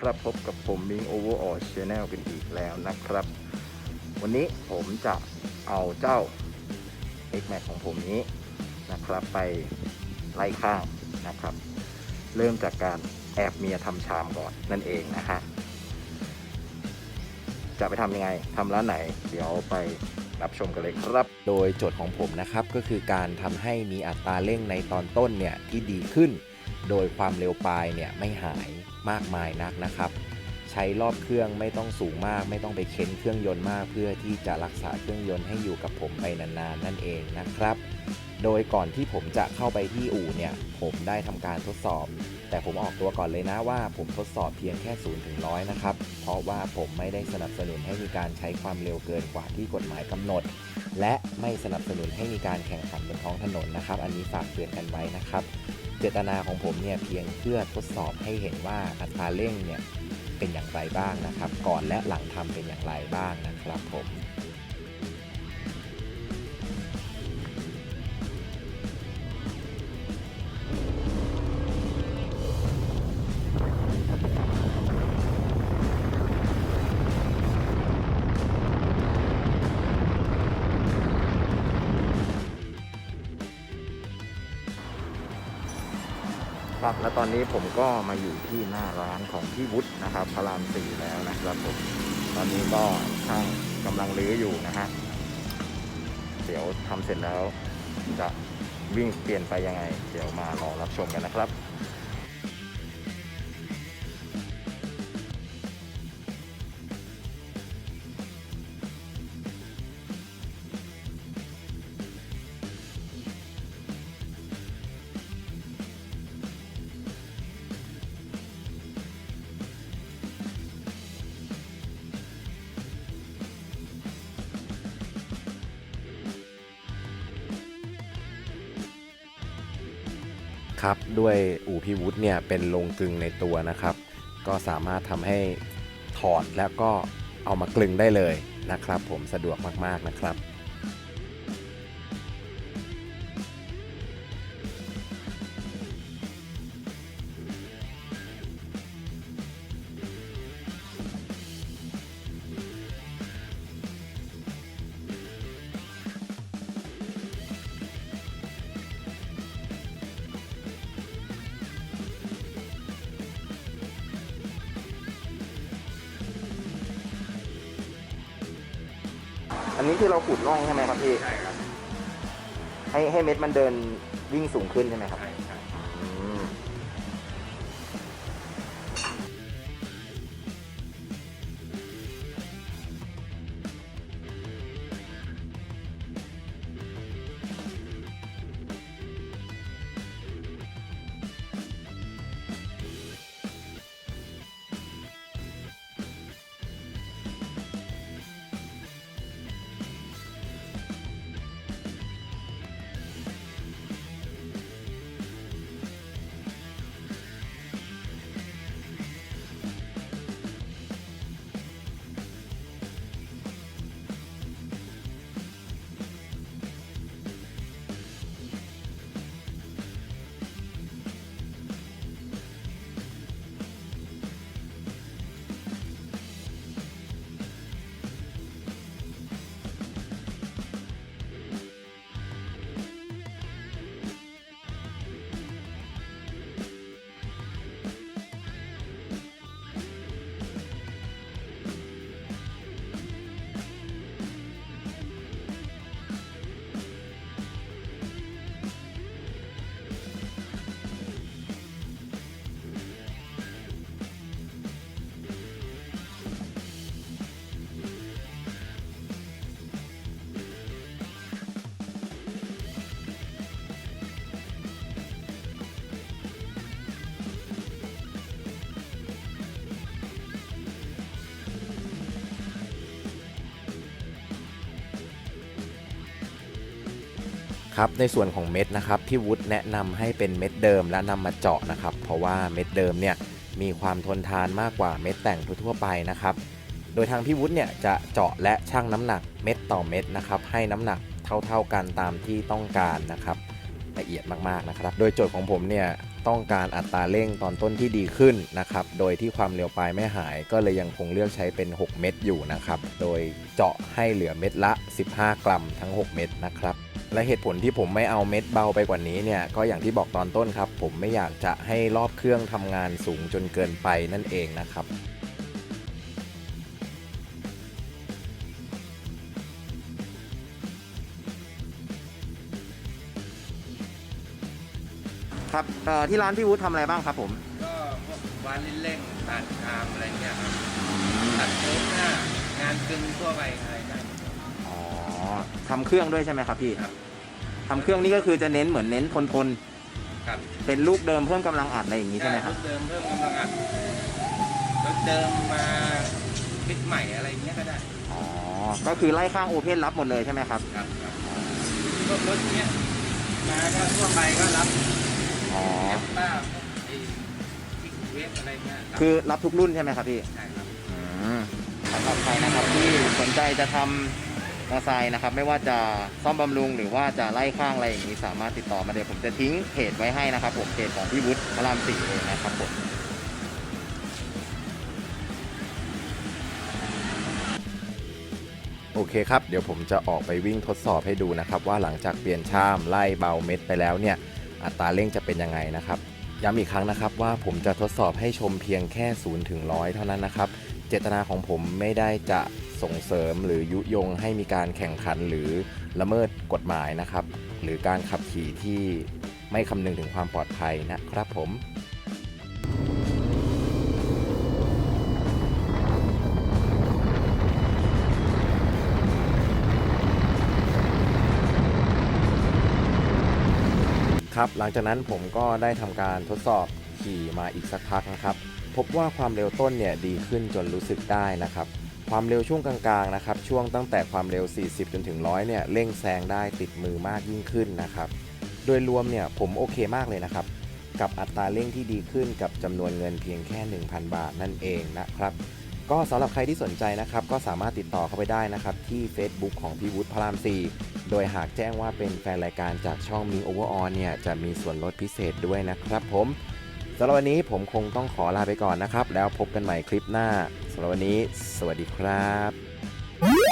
ครับ พบกับผมมิงโอเวอร์ออชแนลกันอีกแล้วนะครับ วันนี้ผมจะเอาเจ้า X Max ของผมนี้นะครับ ไปไล่ข้างนะครับ เริ่มจากการแอบเมียทำชามก่อนนั่นเองนะฮะจะไปทำยังไงทำร้านไหน เดี๋ยวไปรับชมกันเลยครับ โดยโจทย์ของผมนะครับก็คือการทำให้มีอัตราเร่งในตอนต้นเนี่ยที่ดีขึ้น โดยความเร็วปลายเนี่ยไม่หาย มากมายนักนะครับ ใช้รอบเครื่องไม่ต้องสูงมาก ไม่ต้องไปเค้นเครื่องยนต์มาก เพื่อที่จะรักษาเครื่องยนต์ให้อยู่กับผมไปนานๆนั่นเองนะครับ โดยก่อนที่ผมจะเข้าไปที่อู่เนี่ย ผมได้ทำการทดสอบ แต่ผมออกตัวก่อนเลยนะว่าผมทดสอบเพียงแค่0ถึงร้อยนะครับ เพราะว่าผมไม่ได้สนับสนุนให้มีการใช้ความเร็วเกินกว่าที่กฎหมายกำหนด และไม่สนับสนุนให้มีการแข่งขันบนท้องถนนนะครับ อันนี้ฝากเตือนกันไว้นะครับ เจตนาของผมเนี่ยเพียงเพื่อทดสอบให้เห็นว่าอัตราเร่งเนี่ยเป็นอย่างไรบ้างนะครับ ก่อนและหลังทำเป็นอย่างไรบ้างนะครับผม ครับ และตอนนี้ผมก็มาอยู่ที่หน้าร้านของพี่วุฒินะครับพระรามสี่แล้วนะครับผมตอนนี้ก็ช่างกำลังรื้ออยู่นะฮะเดี๋ยวทำเสร็จแล้วจะวิ่งเปลี่ยนไปยังไง เดี๋ยวมารอรับชมกันนะครับ ครับด้วยอู่พี่วุฒิเนี่ยเป็นโรงกลึงในตัวนะครับ ก็สามารถทำให้ถอดแล้วก็เอามากลึงได้เลยนะครับ ผมสะดวกมากๆนะครับ อันนี้คือเราขุดร่องใช่ไหมครับพี่ ใช่ครับ ให้ให้เม็ดมันเดินวิ่งสูงขึ้นใช่ไหมครับ ใช่ ครับในส่วนของเม็ดนะครับพี่วุฒิแนะนำให้เป็นเม็ดเดิมและนำมาเจาะนะครับ เพราะว่าเม็ดเดิมเนี่ยมีความทนทานมากกว่าเม็ดแต่งทั่วไปนะครับ โดยทางพี่วุฒิเนี่ยจะเจาะและชั่งน้ำหนักเม็ดต่อเม็ดนะครับให้น้ำหนักเท่าๆกันตามที่ต้องการนะครับละเอียดมากๆนะครับ โดยโจทย์ของผมเนี่ยต้องการอัตราเร่งตอนต้นที่ดีขึ้นนะครับ โดยที่ความเร็วปลายไม่หายก็เลยยังคงเลือกใช้เป็น 6 เม็ดอยู่นะครับ โดยเจาะให้เหลือเม็ดละ 15 กรัมทั้ง 6 เม็ดนะครับ และเหตุผลที่ผมไม่เอาเม็ดเบาไปกว่านี้เนี่ยก็อย่างที่บอกตอนต้นครับ ผมไม่อยากจะให้รอบเครื่องทำงานสูงจนเกินไปนั่นเองนะครับครับเอ่อที่ร้านพี่วุฒิทำอะไรบ้างครับผม ก็พวกวานลิ้นเร่งตัดชามอะไรเงี้ยครับตัดโค้งหน้างานกึ่งทั่วไปอะไร ทำเครื่องด้วยใช่ไหมครับพี่ครับ ทำเครื่องนี่ก็คือจะเน้นเหมือนเน้นทนทนครับๆเป็นลูกเดิมเพิ่มกำลังอัดอะไรอย่างนี้ใช่ไหมครับรถเดิมเพิ่มกำลังอัดรถเดิมมาคิดใหม่อะไรเงี้ยก็ได้อ๋อ ก็คือไล่ข้างโอเพนรับหมดเลยใช่ไหมครับ ครับครับพวกรถเนี้ยมาก็ทั่วไปก็รับอ๋อ แอปป้าพวกไอ้ที่เวฟอะไรเงี้ยรับคือรับทุกรุ่นใช่ไหมครับพี่ ใช่ครับ อืมสำหรับใครนะครับที่สนใจจะทำ มอเตอร์ไซค์นะครับ ไม่ว่าจะซ่อมบำรุงหรือว่าจะไล่ข้างอะไรอย่างนี้สามารถติดต่อมาเดี๋ยวผมจะทิ้งเพจไว้ให้นะครับ ผมเพจของพี่วุฒิพระรามสี่เองนะครับผมโอเคครับ เดี๋ยวผมจะออกไปวิ่งทดสอบให้ดูนะครับ ว่าหลังจากเปลี่ยนชามไล่เบาเม็ดไปแล้วเนี่ย อัตราเร่งจะเป็นยังไงนะครับย้ำอีกครั้งนะครับว่าผมจะทดสอบให้ชมเพียงแค่0ถึง100 เท่านั้นนะครับ เจตนาของผมไม่ได้จะ ส่งเสริมหรือยุยงให้มีการแข่งขันหรือละเมิดกฎหมายนะครับ หรือการขับขี่ที่ไม่คำนึงถึงความปลอดภัยนะครับผมครับหลังจากนั้นผมก็ได้ทำการทดสอบขี่มาอีกสักพักนะครับ พบว่าความเร็วต้นเนี่ยดีขึ้นจนรู้สึกได้นะครับ ความเร็วช่วงกลางๆนะครับช่วงตั้งแต่ความเร็ว 40 จนถึง 100 เนี่ยเร่งแซงได้ติดมือมากยิ่งขึ้นนะครับ โดยรวมเนี่ยผมโอเคมากเลยนะครับ กับอัตราเร่งที่ดีขึ้นกับจำนวนเงินเพียงแค่ 1,000 บาทนั่นเองนะครับ ก็สำหรับใครที่สนใจนะครับ ก็สามารถติดต่อเข้าไปได้นะครับ ที่ Facebook ของพี่วุฒิพระราม 4 โดยหากแจ้งว่าเป็นแฟนรายการจากช่องมิงโอเวอร์ออนเนี่ยจะมีส่วนลดพิเศษด้วยนะครับผม สำหรับวันนี้ผมคงต้องขอลาไปก่อนนะครับ แล้วพบกันใหม่คลิปหน้าสำหรับวันนี้ สวัสดีครับ